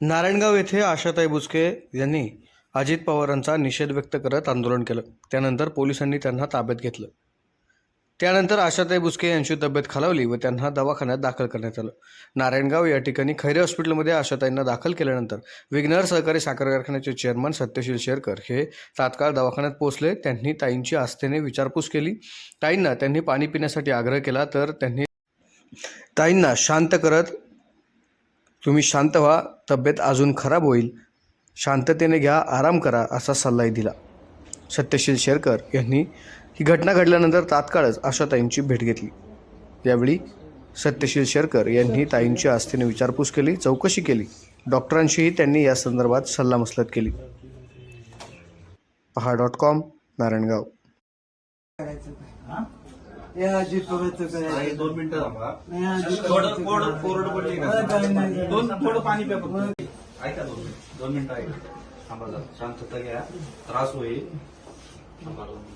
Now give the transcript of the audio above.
नारायणगाव येथे आशाताई बुचके यांनी अजित पवारांचा निषेध व्यक्त करत आंदोलन केलं. त्यानंतर पोलिसांनी त्यांना ताब्यात घेतलं. त्यानंतर आशाताई बुचके यांची तब्येत खालावली व त्यांना दवाखान्यात दाखल करण्यात आलं. नारायणगाव या ठिकाणी खैरे हॉस्पिटलमध्ये आशाताईंना दाखल केल्यानंतर विघ्नर सहकारी साखर कारखान्याचे चेअरमन सत्यशील शेरकर हे तात्काळ दवाखान्यात पोहोचले. त्यांनी ताईंची आस्थेने विचारपूस केली. ताईंना त्यांनी पाणी पिण्यासाठी आग्रह केला तर त्यांनी ताईंना शांत करत तुम्ही शांत व्हा तब्येत अजून खराब होईल. शांततेने घ्या आराम करा असा सल्लाही दिला. सत्यशील शेरकर यांनी ही घटना घडल्यानंतर तात्काळच आशाताईंची भेट घेतली. यावेळी सत्यशील शेरकर यांनी ताईंची आस्थेने विचारपूस केली चौकशी केली. डॉक्टरांशीही त्यांनी या संदर्भात सल्लामसलत केली. पहा डॉट कॉम नारायणगाव. या अजित पवारचं करायचं नाही, दोन मिनिटं थांबा. नाही, अजित थोडं कोरडं पडली नाही करायचं. दोन थोडं पाणी प्या फक्त. ऐका दोन मिनिट. दोन मिनिटं ऐका. थांबा जरा. शांतता घ्या. त्रास होईल. थांबा दोन मिनिटं.